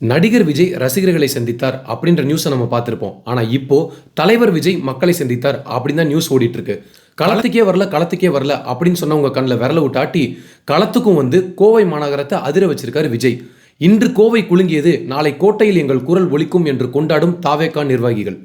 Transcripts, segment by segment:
நடிகர் விஜய் ரசிகர்களை சந்தித்தார் அப்படின்ற நியூஸை நம்ம பார்த்துருப்போம். ஆனால் இப்போ தலைவர் விஜய் மக்களை சந்தித்தார் அப்படின்னு தான் நியூஸ் ஓடிட்டு இருக்கு களத்துக்கே வரல களத்துக்கே வரல அப்படின்னு சொன்னவங்க கண்ணில் விரல விட்டாட்டி களத்துக்கும் வந்து கோவை மாநகரத்தை அதிர வச்சிருக்காரு விஜய். இன்று கோவை குலுங்கியது நாளை கோட்டையில் எங்கள் குரல் ஒலிக்கும் என்று கொண்டாடும் தாவேக்கா நிர்வாகிகள்.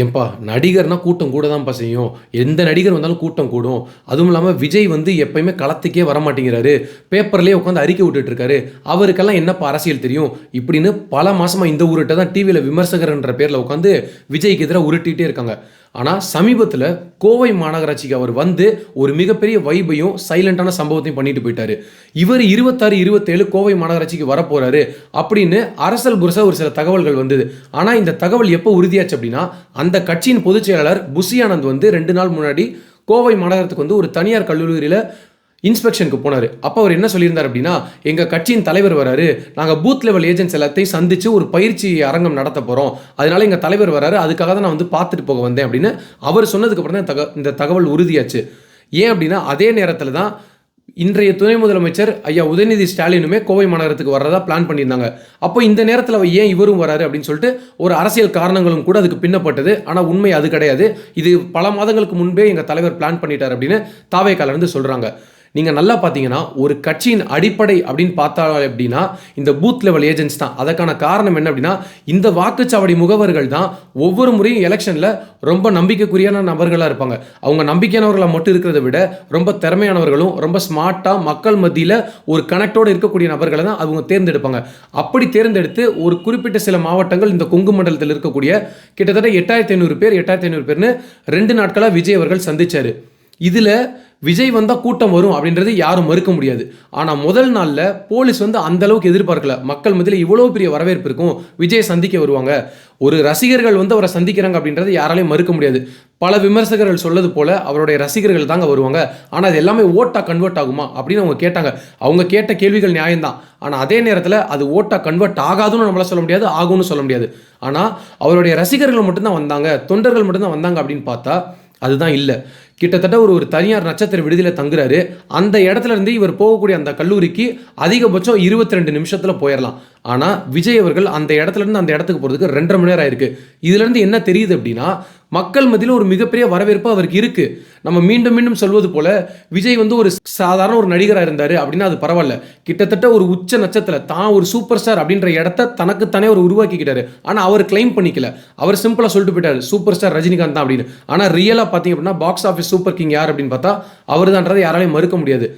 ஏன்பா நடிகர்னால் கூட்டம் கூட தான்ப்பா செய்யும். எந்த நடிகர் வந்தாலும் கூட்டம் கூடும். அதுவும் இல்லாமல் விஜய் வந்து எப்பயுமே களத்துக்கே வரமாட்டேங்கிறாரு. பேப்பர்லேயே உட்காந்து அறிக்கை விட்டுட்டுருக்காரு அவருக்கெல்லாம் என்னப்பா அரசியல் தெரியும்? இப்படின்னு பல மாதமாக இந்த ஊருட்ட தான் டிவியில் விமர்சகர்ன்ற பேரில் உட்காந்து விஜய்க்கு எதிராக உருட்டிகிட்டே இருக்காங்க. ஆனால் சமீபத்தில் கோவை மாநகராட்சிக்கு அவர் வந்து ஒரு மிகப்பெரிய வைபையும் சைலண்டான சம்பவத்தையும் பண்ணிட்டு போயிட்டாரு. இவர் இருபத்தாறு இருபத்தேழு கோவை மாநகராட்சிக்கு வரப்போறாரு அப்படின்னு அரசல் புரச ஒரு சில தகவல்கள் வந்தது. ஆனால் இந்த தகவல் எப்போ உறுதியாச்சு அப்படின்னா அந்த கட்சியின் பொதுச் செயலாளர் புசி ஆனந்த் வந்து ரெண்டு நாள் முன்னாடி கோவை மாநகரத்துக்கு வந்து ஒரு தனியார் கல்லூரியில் இன்ஸ்பெக்ஷனுக்கு போனார். அப்போ அவர் என்ன சொல்லியிருந்தார் அப்படின்னா எங்கள் கட்சியின் தலைவர் வராரு. நாங்கள் பூத் லெவல் ஏஜென்ட்ஸ் எல்லாத்தையும் சந்தித்து ஒரு பயிற்சி அரங்கம் நடத்த போகிறோம் அதனால எங்கள் தலைவர் வராரு. அதுக்காக தான் நான் வந்து பார்த்துட்டு போக வந்தேன் அப்படின்னு அவர் சொன்னதுக்கப்புறம் தான் தக இந்த தகவல் உறுதியாச்சு. ஏன் அப்படின்னா அதே நேரத்தில் தான் இன்றைய துணை முதலமைச்சர் ஐயா உதயநிதி ஸ்டாலினுமே கோவை மாநகரத்துக்கு வர்றதா பிளான் பண்ணியிருந்தாங்க. அப்போ இந்த நேரத்தில் அவர் ஏன் இவரும் வராரு அப்படின்னு சொல்லிட்டு ஒரு அரசியல் காரணங்களும் கூட அதுக்கு பின்னப்பட்டது. ஆனால் உண்மை அது கிடையாது. இது பல மாதங்களுக்கு முன்பே எங்கள் தலைவர் பிளான் பண்ணிட்டார் அப்படின்னு தாவேக்காலிருந்து சொல்கிறாங்க நீங்கள் நல்லா பார்த்தீங்கன்னா ஒரு கட்சியின் அடிப்படை அப்படின்னு பார்த்தா அப்படின்னா இந்த பூத் லெவல் ஏஜென்ட்ஸ் தான். அதற்கான காரணம் என்ன அப்படின்னா இந்த வாக்குச்சாவடி முகவர்கள் தான் ஒவ்வொரு முறையும் எலெக்ஷனில் ரொம்ப நம்பிக்கைக்குரியான நபர்களாக இருப்பாங்க. அவங்க நம்பிக்கையானவர்களாக மட்டும் இருக்கிறத விட ரொம்ப திறமையானவர்களும் ரொம்ப ஸ்மார்ட்டாக மக்கள் மத்தியில் ஒரு கனெக்டோடு இருக்கக்கூடிய நபர்களை தான் அவங்க தேர்ந்தெடுப்பாங்க. அப்படி தேர்ந்தெடுத்து ஒரு குறிப்பிட்ட சில மாவட்டங்கள் இந்த கொங்கு மண்டலத்தில் இருக்கக்கூடிய கிட்டத்தட்ட எட்டாயிரத்தி ஐநூறு பேர் எட்டாயிரத்தி ஐநூறு பேர்னு ரெண்டு நாட்களாக விஜய் அவர்கள் சந்திச்சார். இதில் விஜய் வந்தால் கூட்டம் வரும் அப்படின்றது யாரும் மறுக்க முடியாது. ஆனால் முதல் நாளில் போலீஸ் வந்து அந்த அளவுக்கு எதிர்பார்க்கல. மக்கள் மத்தியில் இவ்வளோ பெரிய வரவேற்பு இருக்கும். விஜய் சந்திக்க வருவாங்க. ஒரு ரசிகர்கள் வந்து அவரை சந்திக்கிறாங்க அப்படின்றது யாராலையும் மறுக்க முடியாது. பல விமர்சகர்கள் சொல்லது போல அவருடைய ரசிகர்கள் தாங்க வருவாங்க. ஆனால் அது எல்லாமே ஓட்டாக கன்வெர்ட் ஆகுமா அப்படின்னு அவங்க கேட்டாங்க. அவங்க கேட்ட கேள்விகள் நியாயம்தான். ஆனால் அதே நேரத்தில் அது ஓட்டாக கன்வெர்ட் ஆகாதுன்னு நம்மளால் சொல்ல முடியாது ஆகும்னு சொல்ல முடியாது. ஆனால் அவருடைய ரசிகர்கள் மட்டும்தான் வந்தாங்க. தொண்டர்கள் மட்டும்தான் வந்தாங்க அப்படின்னு பார்த்தா அதுதான் இல்லை. கிட்டத்தட்ட ஒரு ஒரு தனியார் நட்சத்திர விடுதியில் தங்குறாரு. அந்த இடத்துல இருந்து இவர் போகக்கூடிய அந்த கல்லூரிக்கு அதிகபட்சம் இருபத்தி ரெண்டு நிமிஷத்தில் போயிடலாம் ஆனால் விஜய் அவர்கள் அந்த இடத்துல இருந்து அந்த இடத்துக்கு போகிறதுக்கு ரெண்டரை மணி நேரம் ஆயிருக்கு. இதுலேருந்து என்ன தெரியுது அப்படின்னா மக்கள் மத்தியில் ஒரு மிகப்பெரிய வரவேற்பு அவருக்கு இருக்குது நம்ம மீண்டும் மீண்டும் சொல்வது போல விஜய் வந்து ஒரு சாதாரண ஒரு நடிகராக இருந்தார் அப்படின்னா அது பரவாயில்ல. கிட்டத்தட்ட ஒரு உச்ச நட்சத்திர தான் ஒரு சூப்பர் ஸ்டார் அப்படின்ற இடத்த தனக்குத்தானே ஒரு உருவாக்கிக்கிட்டாரு. ஆனால் அவர் கிளைம் பண்ணிக்கல. அவர் சிம்பிளாக சொல்லிட்டு போயிட்டார் சூப்பர் ஸ்டார் ரஜினிகாந்த் தான் அப்படின்னு. ஆனால் ரியலாக பார்த்தீங்க அப்படின்னா பாக்ஸ் ஆஃபீஸ் சூப்பர் கிங் யார் அப்படின்னு பார்த்தா அவர் தான்றதை யாராலையும் மறுக்க முடியாது.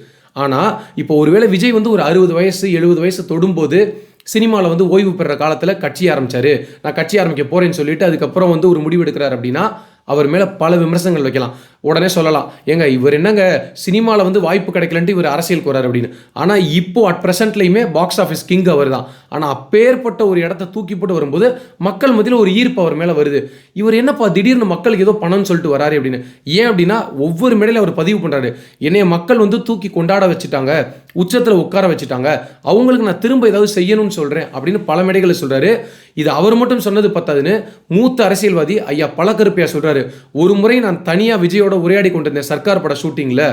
ஆனால் இப்போ ஒருவேளை விஜய் வந்து ஒரு அறுபது வயசு எழுபது வயசு தொடும்போது சினிமாவில் வந்து ஓய்வு பெற காலத்தில் கட்சி ஆரம்பிச்சாரு. நான் கட்சி ஆரம்பிக்க போறேன்னு சொல்லிட்டு அதுக்கப்புறம் வந்து ஒரு முடிவு எடுக்கிறார் அப்படின்னா அவர் மேலே பல விமர்சனங்கள் வைக்கலாம். உடனே சொல்லலாம். ஏங்க இவர் என்னங்க சினிமாவில் வந்து வாய்ப்பு கிடைக்கலன்ட்டு இவர் அரசியலுக்கு வரார் அப்படின்னு. ஆனால் இப்போ அட் ப்ரெசென்ட்லையுமே பாக்ஸ் ஆஃபீஸ் கிங் அவர் தான் ஆனால் அப்பேற்பட்ட ஒரு இடத்த தூக்கி போட்டு வரும்போது மக்கள் மத்தியில் ஒரு ஈர்ப்பு அவர் மேலே வருது. இவர் என்னப்பா திடீர்னு மக்களுக்கு ஏதோ பணம்னு சொல்லிட்டு வராரு அப்படின்னு. ஏன் அப்படின்னா ஒவ்வொரு மேடையில் அவர் பதிவு பண்ணுறாரு என்னைய மக்கள் வந்து தூக்கி கொண்டாட வச்சுட்டாங்க உச்சத்தில் உட்கார வச்சுட்டாங்க அவங்களுக்கு நான் திரும்ப ஏதாவது செய்யணும்னு சொல்கிறேன் அப்படின்னு பல மேடைகளில் சொல்கிறாரு இது அவர் மட்டும் சொன்னது பத்தாதுன்னு மூத்த அரசியல்வாதி ஐயா பழக்கருப்பையா சொல்கிறாரு ஒரு முறை நான் தனியாக விஜயோட உரையாடி கொண்டிருந்தேன் சர்க்கார் பட ஷூட்டிங்கில்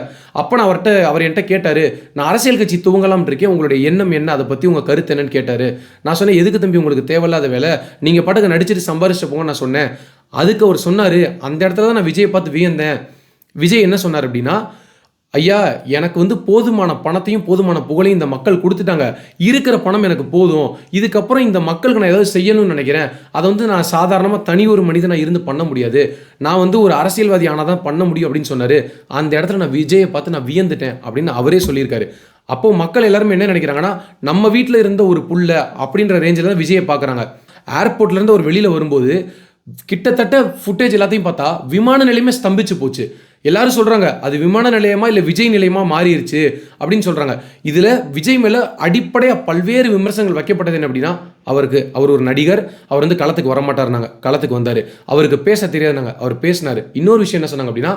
அப்போ நான் அவர்கிட்ட அவர் என்கிட்ட கேட்டார் நான் அரசியல் கட்சி துவங்கலாம் இருக்கேன் உங்களுடைய எண்ணம் என்ன? அதை பற்றி உங்கள் கருத்து என்னன்னு கேட்டார். நான் சொன்னேன் எதுக்கு தம்பி உங்களுக்கு தேவையில்லாத வேலை? நீங்கள் படகு நடிச்சிட்டு சம்பாரிச்சு போங்க நான் சொன்னேன். அதுக்கு அவர் சொன்னார் அந்த இடத்துல தான் நான் விஜயை பார்த்து வியந்தேன். விஜய் என்ன சொன்னார் அப்படின்னா ஐயா எனக்கு வந்து போதுமான பணத்தையும் போதுமான புகழையும் இந்த மக்கள் கொடுத்துட்டாங்க. இருக்கிற பணம் எனக்கு போதும். இதுக்கப்புறம் இந்த மக்களுக்கு நான் ஏதாவது செய்யணும்னு நினைக்கிறேன். அதை வந்து நான் சாதாரணமாக தனி ஒரு மனிதனாக இருந்து பண்ண முடியாது. நான் வந்து ஒரு அரசியல்வாதி ஆனால் தான் பண்ண முடியும் அப்படின்னு சொன்னார். அந்த இடத்துல நான் விஜயை பார்த்து நான் வியந்துட்டேன் அப்படின்னு அவரே சொல்லியிருக்காரு. அப்போ மக்கள் எல்லாருமே என்ன நினைக்கிறாங்கன்னா நம்ம வீட்டில் இருந்த ஒரு புள்ள அப்படின்ற ரேஞ்சில் தான் விஜயை பார்க்குறாங்க. ஏர்போர்ட்லேருந்து ஒரு வெளியில் வரும்போது கிட்டத்தட்ட ஃபுட்டேஜ் எல்லாத்தையும் பார்த்தா விமான நிலையமே ஸ்தம்பிச்சு போச்சு. எல்லாரும் சொல்கிறாங்க அது விமான நிலையமா இல்லை விஜய் நிலையமா மாறிடுச்சு அப்படின்னு சொல்கிறாங்க இதில் விஜய் மேலே அடிப்படையாக பல்வேறு விமர்சனங்கள் வைக்கப்பட்டது என்ன அப்படின்னா அவருக்கு அவர் ஒரு நடிகர் அவர் வந்து களத்துக்கு வரமாட்டார்னாங்க களத்துக்கு வந்தார். அவருக்கு பேச தெரியாதுனாங்க அவர் பேசினாரு. இன்னொரு விஷயம் என்ன சொன்னாங்க அப்படின்னா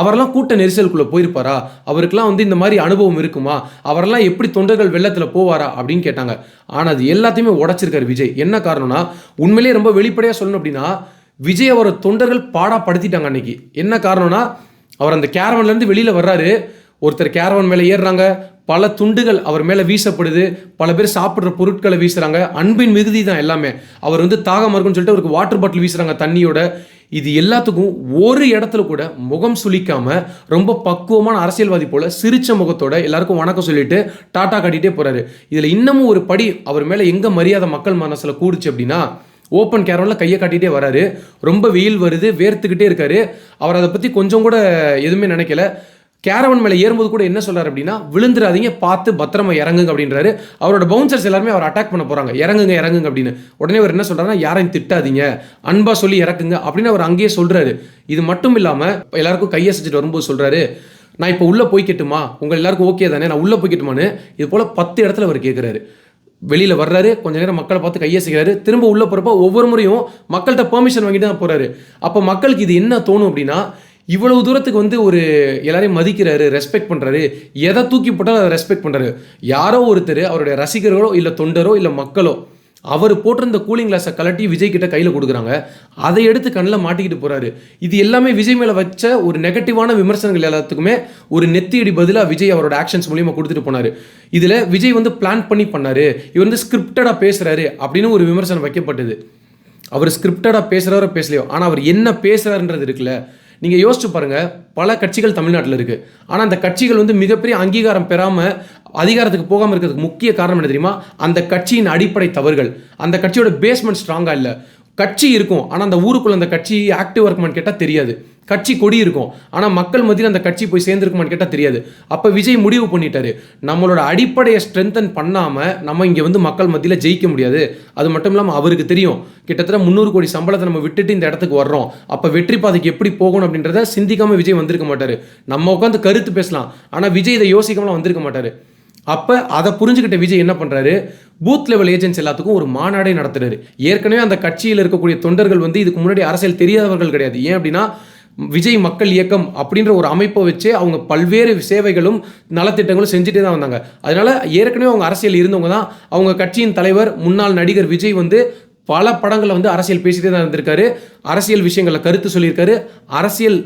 அவரெல்லாம் கூட்ட நெரிசலுக்குள்ளே போயிருப்பாரா? அவருக்கெல்லாம் வந்து இந்த மாதிரி அனுபவம் இருக்குமா? அவரெல்லாம் எப்படி தொண்டர்கள் வெள்ளத்தில் போவாரா? அப்படின்னு கேட்டாங்க. ஆனால் அது எல்லாத்தையுமே உடச்சிருக்காரு விஜய். என்ன காரணம்னா உண்மையிலேயே ரொம்ப வெளிப்படையாக சொல்லணும் அப்படின்னா விஜய் அவரை தொண்டர்கள் பாடாப்படுத்திட்டாங்க அன்னைக்கு. என்ன காரணம்னா அவர் அந்த கேரவன்லேருந்து வெளியில் வர்றாரு. ஒருத்தர் கேரவன் மேலே ஏறுறாங்க. பல துண்டுகள் அவர் மேலே வீசப்படுது. பல பேர் சாப்பிட்ற பொருட்களை வீசுகிறாங்க அன்பின் மிகுதி தான் எல்லாமே. அவர் வந்து தாகம் இருக்குன்னு சொல்லிட்டு அவருக்கு வாட்டர் பாட்டில் வீசுகிறாங்க தண்ணியோட. இது எல்லாத்துக்கும் ஒரு இடத்துல கூட முகம் சுளிக்காமல் ரொம்ப பக்குவமான அரசியல்வாதி போல் சிரித்த முகத்தோட எல்லாருக்கும் வணக்கம் சொல்லிட்டு டாட்டா காட்டிட்டே போகிறாரு இதில் இன்னமும் ஒரு படி அவர் மேலே எங்கே மரியாதை மக்கள் மனசில் கூடுச்சு அப்படின்னா ஓப்பன் கேரவனில் கையை காட்டிகிட்டே வராரு. ரொம்ப வெயில் வருது வேர்த்துக்கிட்டே இருக்காரு. அவர் அதை பற்றி கொஞ்சம் கூட எதுவுமே நினைக்கல. கேரவன் மேலே ஏறும்போது கூட என்ன சொல்கிறார் அப்படின்னா விழுந்துடாதீங்க பார்த்து பத்திரமா இறங்குங்க அப்படின்றாரு. அவரோட பவுன்சர்ஸ் எல்லாருமே அவர் அட்டாக் பண்ண போகிறாங்க இறங்குங்க இறங்குங்க அப்படின்னு. உடனே அவர் என்ன சொல்கிறாருன்னா யாரையும் திட்டாதீங்க. அன்பாக சொல்லி இறக்குங்க அப்படின்னு அவர் அங்கேயே சொல்கிறாரு இது மட்டும் இல்லாம எல்லாருக்கும் கையை செஞ்சுட்டு வரும்போது சொல்கிறாரு நான் இப்போ உள்ளே போய்க்கட்டுமா? உங்கள் எல்லாருக்கும் ஓகே தானே? நான் உள்ளே போய்க்கட்டுமான்னு? இது போல் பத்து இடத்துல அவர் கேட்குறாரு வெளியில் வர்றாரு கொஞ்ச நேரம் மக்களை பார்த்து கையசிக்கிறாரு திரும்ப உள்ளே போகிறப்ப ஒவ்வொரு முறையும் மக்கள்கிட்ட பெர்மிஷன் வாங்கிட்டு தான் போகிறாரு அப்போ மக்களுக்கு இது என்ன தோணும் அப்படின்னா இவ்வளவு தூரத்துக்கு வந்து ஒரு எல்லாரையும் மதிக்கிறாரு ரெஸ்பெக்ட் பண்ணுறாரு எதை தூக்கி போட்டாலும் அதை ரெஸ்பெக்ட் பண்ணுறாரு யாரோ ஒருத்தர் அவருடைய ரசிகர்களோ இல்லை தொண்டரோ இல்லை மக்களோ அவர் போட்டிருந்த கூலிங் கிளாஸை கலட்டி விஜய் கிட்ட கையில் கொடுக்குறாங்க. அதை எடுத்து கண்ணில் மாட்டிக்கிட்டு போகிறாரு இது எல்லாமே விஜய் மேலே வச்ச ஒரு நெகட்டிவான விமர்சனங்கள் எல்லாத்துக்குமே ஒரு நெத்தியடி பதிலாக விஜய் அவரோட ஆக்ஷன்ஸ் மூலியமாக கொடுத்துட்டு போனார். இதில் விஜய் வந்து பிளான் பண்ணி பண்ணார். இவர் வந்து ஸ்கிரிப்டடாக பேசுகிறாரு அப்படின்னு ஒரு விமர்சனம் வைக்கப்பட்டது. அவர் ஸ்கிரிப்டடாக பேசுகிறாரோ பேசலையோ ஆனால் அவர் என்ன பேசுகிறாருன்றது இருக்குல்ல நீங்கள் யோசிச்சு பாருங்கள் பல கட்சிகள் தமிழ்நாட்டில் இருக்குது ஆனால் அந்த கட்சிகள் வந்து மிகப்பெரிய அங்கீகாரம் பெறாமல் அதிகாரத்துக்கு போகாமல் இருக்கிறதுக்கு முக்கிய காரணம் என்ன தெரியுமா? அந்த கட்சியின் அடிப்படை தவறுகள். அந்த கட்சியோட பேஸ்மெண்ட் ஸ்ட்ராங்காக இல்லை. கட்சி இருக்கும் ஆனால் அந்த ஊருக்குள்ள அந்த கட்சி ஆக்டிவ் இருக்குமான்னு கேட்டால் தெரியாது. கட்சி கொடி இருக்கும். ஆனால் மக்கள் மத்தியில் அந்த கட்சி போய் சேர்ந்துருக்குமான்னு கேட்டால் தெரியாது. அப்போ விஜய் முடிவு பண்ணிட்டாரு. நம்மளோட அடிப்படையை ஸ்ட்ரென்தன் பண்ணாமல் நம்ம இங்கே வந்து மக்கள் மத்தியில் ஜெயிக்க முடியாது. அது மட்டும் இல்லாமல் அவருக்கு தெரியும். கிட்டத்தட்ட முந்நூறு கோடி சம்பளத்தை நம்ம விட்டுட்டு இந்த இடத்துக்கு வர்றோம். அப்போ வெற்றி பாதைக்கு எப்படி போகணும் அப்படின்றத சிந்திக்காமல் விஜய் வந்திருக்க மாட்டார். நம்ம உட்காந்து கருத்து பேசலாம். ஆனால் விஜய் இதை யோசிக்காமலாம் வந்திருக்க மாட்டார். அப்போ அதை புரிஞ்சுக்கிட்ட விஜய் என்ன பண்ணுறாரு பூத் லெவல் ஏஜென்ட்ஸ் எல்லாத்துக்கும் ஒரு மாநாடே நடத்துறாரு. ஏற்கனவே அந்த கட்சியில் இருக்கக்கூடிய தொண்டர்கள் வந்து இதுக்கு முன்னாடி அரசியல் தெரியாதவர்கள் கிடையாது. ஏன் அப்படின்னா விஜய் மக்கள் இயக்கம் அப்படின்ற ஒரு அமைப்பை வச்சு அவங்க பல்வேறு சேவைகளும் நலத்திட்டங்களும் செஞ்சுட்டே தான் வந்தாங்க. அதனால் ஏற்கனவே அவங்க அரசியல் இருந்தவங்க தான். அவங்க கட்சியின் தலைவர் முன்னாள் நடிகர் விஜய் வந்து பல படங்களில் வந்து அரசியல் பேசிட்டே தான் இருந்திருக்காரு. அரசியல் விஷயங்களில் கருத்து சொல்லியிருக்காரு. அரசியல்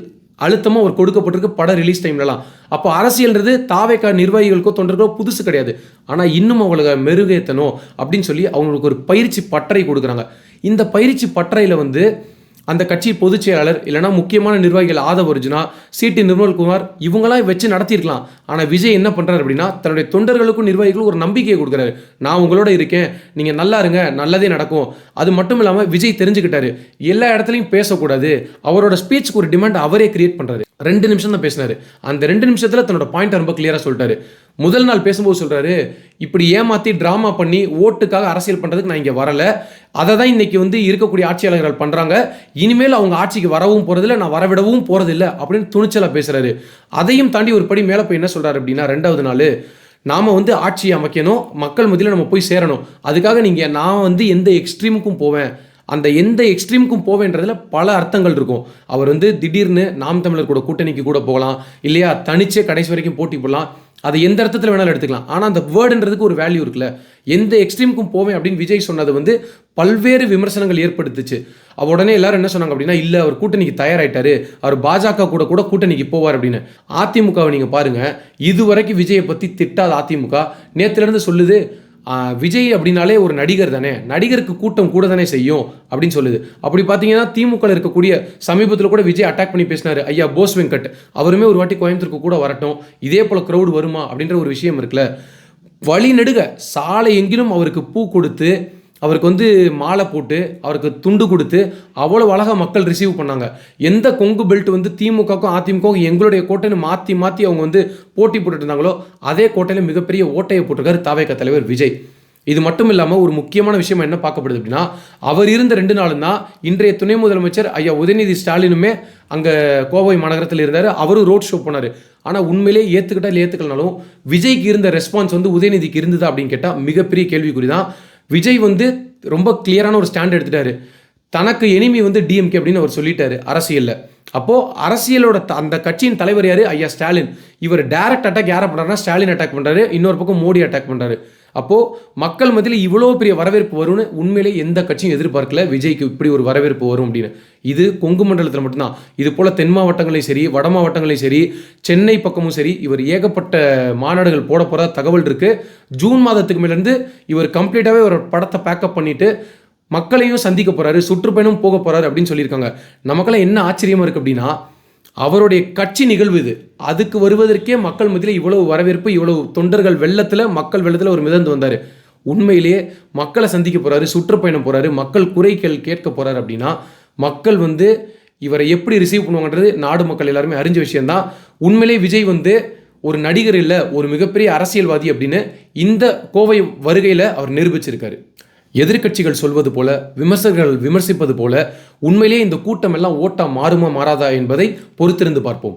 அழுத்தமாக ஒரு கொடுக்கப்பட்டிருக்கு. படம் ரிலீஸ் டைம்லலாம் அப்போ அரசியல்ன்றது தாவேக்கா நிர்வாகிகளுக்கோ தொண்டர்களோ புதுசு கிடையாது. ஆனால் இன்னும் அவங்களுக்கு மெருகேற்றணும் அப்படின்னு சொல்லி அவங்களுக்கு ஒரு பயிற்சி பட்டறை கொடுக்குறாங்க. இந்த பயிற்சி பட்டறையில் வந்து அந்த கட்சி பொதுச் செயலாளர் இல்லைனா முக்கியமான நிர்வாகிகள் ஆதவ அர்ஜுனா சிடி நிர்மல்குமார் இவங்களாம் வச்சு நடத்தியிருக்கலாம். ஆனால் விஜய் என்ன பண்ணுறாரு அப்படின்னா தன்னுடைய தொண்டர்களுக்கும் நிர்வாகிகளுக்கும் ஒரு நம்பிக்கையை கொடுக்குறாரு. நான் உங்களோட இருக்கேன். நீங்கள் நல்லா இருங்க. நல்லதே நடக்கும். அது மட்டும் இல்லாமல் விஜய் தெரிஞ்சுக்கிட்டாரு. எல்லா இடத்துலையும் பேசக்கூடாது. அவரோட ஸ்பீச்சுக்கு ஒரு டிமாண்ட் அவரே கிரியேட் பண்ணுறாரு ரெண்டு நிமிஷம் தான் பேசினார். அந்த ரெண்டு நிமிஷத்தில் தன்னோட பாயிண்ட் ரொம்ப கிளியராக சொல்லிட்டாரு. முதல் நாள் பேசும்போது சொல்கிறாரு இப்படி ஏமாற்றி ட்ராமா பண்ணி ஓட்டுக்காக அரசியல் பண்ணுறதுக்கு நான் இங்கே வரல. அதை தான் இன்றைக்கி வந்து இருக்கக்கூடிய ஆட்சியாளர்கள் பண்ணுறாங்க இனிமேல் அவங்க ஆட்சிக்கு வரவும் போகிறதில்ல நான் வரவிடவும் போகிறதில்ல அப்படின்னு துணிச்சலாக பேசுகிறாரு அதையும் தாண்டி ஒரு படி மேலே போய் என்ன சொல்கிறாரு அப்படின்னா ரெண்டாவது நாள் நாம் வந்து ஆட்சியை அமைக்கணும் மக்கள் மத்தியில் நம்ம போய் சேரணும். அதுக்காக நீங்கள் நான் வந்து எந்த எக்ஸ்ட்ரீமுக்கும் போவேன். அந்த எந்த எக்ஸ்ட்ரீமுக்கும் போவேன்றதுல பல அர்த்தங்கள் இருக்கும். அவர் வந்து திடீர்னு நாம் தமிழர் கூட கூட்டணிக்கு கூட போகலாம். இல்லையா? தனிச்சே கடைசி வரைக்கும் போட்டி போடலாம். அதை எந்த அர்த்தத்தில் வேணாலும் எடுத்துக்கலாம். ஆனால் அந்த வேர்டுன்றதுக்கு ஒரு வேல்யூ இருக்குல்ல. எந்த எக்ஸ்ட்ரீமுக்கும் போவேன் அப்படின்னு விஜய் சொன்னது வந்து பல்வேறு விமர்சனங்கள் ஏற்படுத்துச்சு. அவ உடனே எல்லாரும் என்ன சொன்னாங்க அப்படின்னா இல்லை அவர் கூட்டணிக்கு தயாராயிட்டாரு. அவர் பாஜக கூட கூட கூட்டணிக்கு போவார் அப்படின்னு. அதிமுகவை நீங்கள் பாருங்கள் இதுவரைக்கும் விஜயை பற்றி திட்டாத அதிமுக. நேற்றுலேருந்து சொல்லுது விஜய் அப்படின்னாலே ஒரு நடிகர் தானே? நடிகருக்கு கூட்டம் கூட தானே செய்யும் அப்படின்னு சொல்லுது. அப்படி பார்த்தீங்கன்னா திமுக இருக்கக்கூடிய சமீபத்தில் கூட விஜய் அட்டாக் பண்ணி பேசினாரு. ஐயா போஸ் வெங்கட். அவருமே ஒரு வாட்டி கோயம்புத்தூருக்கு கூட வரட்டும். இதே போல் க்ரௌடு வருமா அப்படின்ற ஒரு விஷயம் இருக்குல்ல. வழி நெடுக. சாலை எங்கிலும் அவருக்கு பூ கொடுத்து அவருக்கு வந்து மாலை போட்டு அவருக்கு துண்டு கொடுத்து அவ்வளோ அழகாக மக்கள் ரிசீவ் பண்ணாங்க. எந்த கொங்கு பெல்ட் வந்து திமுகவுக்கும் அதிமுகவுக்கும் எங்களுடைய கோட்டைன்னு மாற்றி மாற்றி அவங்க வந்து போட்டி போட்டுட்டு இருந்தாங்களோ அதே கோட்டையில் மிகப்பெரிய ஓட்டையை போட்டிருக்காரு தாவேக தலைவர் விஜய். இது மட்டும் இல்லாமல் ஒரு முக்கியமான விஷயம் என்ன பார்க்கப்படுது அப்படின்னா அவர் இருந்த ரெண்டு நாளும் தான் இன்றைய துணை முதலமைச்சர் ஐயா உதயநிதி ஸ்டாலினுமே அங்கே கோவை மாநகரத்தில் இருந்தார் அவரும் ரோட் ஷோ போனார். ஆனால் உண்மையிலே ஏற்றுக்கிட்டால் ஏற்றுக்கலனாலும் விஜய்க்கு இருந்த ரெஸ்பான்ஸ் வந்து உதயநிதிக்கு இருந்ததா அப்படின்னு கேட்டால் மிகப்பெரிய கேள்விக்குறி தான் விஜய் வந்து ரொம்ப கிளியரான ஒரு ஸ்டாண்ட் எடுத்துட்டாரு. தனக்கு எனிமி வந்து டிஎம்கே அப்படின்னு அவர் சொல்லிட்டாரு அரசியலில். அப்போது அரசியலோட அந்த கட்சியின் தலைவர் யார்? ஐயா ஸ்டாலின். இவர் டைரக்ட் அட்டாக் யாரை பண்ணுறாருன்னா ஸ்டாலின் அட்டாக் பண்ணுறாரு இன்னொரு பக்கம் மோடி அட்டாக் பண்ணுறாரு அப்போது மக்கள் மத்தியில் இவ்வளோ பெரிய வரவேற்பு வரும்னு உண்மையிலே எந்த கட்சியும் எதிர்பார்க்கல. விஜய்க்கு இப்படி ஒரு வரவேற்பு வரும் அப்படின்னு. இது கொங்கு மண்டலத்தில் மட்டும்தான். இது போல் தென் மாவட்டங்களையும் சரி வட மாவட்டங்களையும் சரி சென்னை பக்கமும் சரி இவர் ஏகப்பட்ட மாநாடுகள் போட போகிறதா தகவல் இருக்குது ஜூன் மாதத்துக்கு மேலேருந்து இவர் கம்ப்ளீட்டாகவே ஒரு படத்தை பேக்கப் பண்ணிவிட்டு மக்களையும் சந்திக்க போகிறாரு சுற்றுப்பயணம் போக போகிறாரு அப்படின்னு சொல்லியிருக்காங்க. நமக்கெல்லாம் என்ன ஆச்சரியமாக இருக்குது அப்படின்னா அவருடைய கட்சி நிகழ்வு இது. அதுக்கு வருவதற்கே மக்கள் மத்தியில் இவ்வளவு வரவேற்பு இவ்வளவு தொண்டர்கள் வெள்ளத்தில் மக்கள் வெள்ளத்தில் ஒரு மிதந்து வந்தார். உண்மையிலேயே மக்களை சந்திக்க போகிறாரு சுற்றுப்பயணம் போகிறாரு மக்கள் குறைகள் கேட்க போகிறாரு அப்படின்னா மக்கள் வந்து இவரை எப்படி ரிசீவ் பண்ணுவாங்கன்றது நாடு மக்கள் எல்லாருமே அறிஞ்ச விஷயம்தான். உண்மையிலேயே விஜய் வந்து ஒரு நடிகர் இல்லை ஒரு மிகப்பெரிய அரசியல்வாதி அப்படின்னு இந்த கோவை வருகையில் அவர் நிரூபிச்சிருக்காரு. எதிர்க்கட்சிகள் சொல்வது போல விமர்சகர்கள் விமர்சிப்பது போல உண்மையிலேயே இந்த கூட்டம் எல்லாம் ஓட்டா மாறுமா மாறாதா என்பதை பொறுத்திருந்து பார்ப்போம்.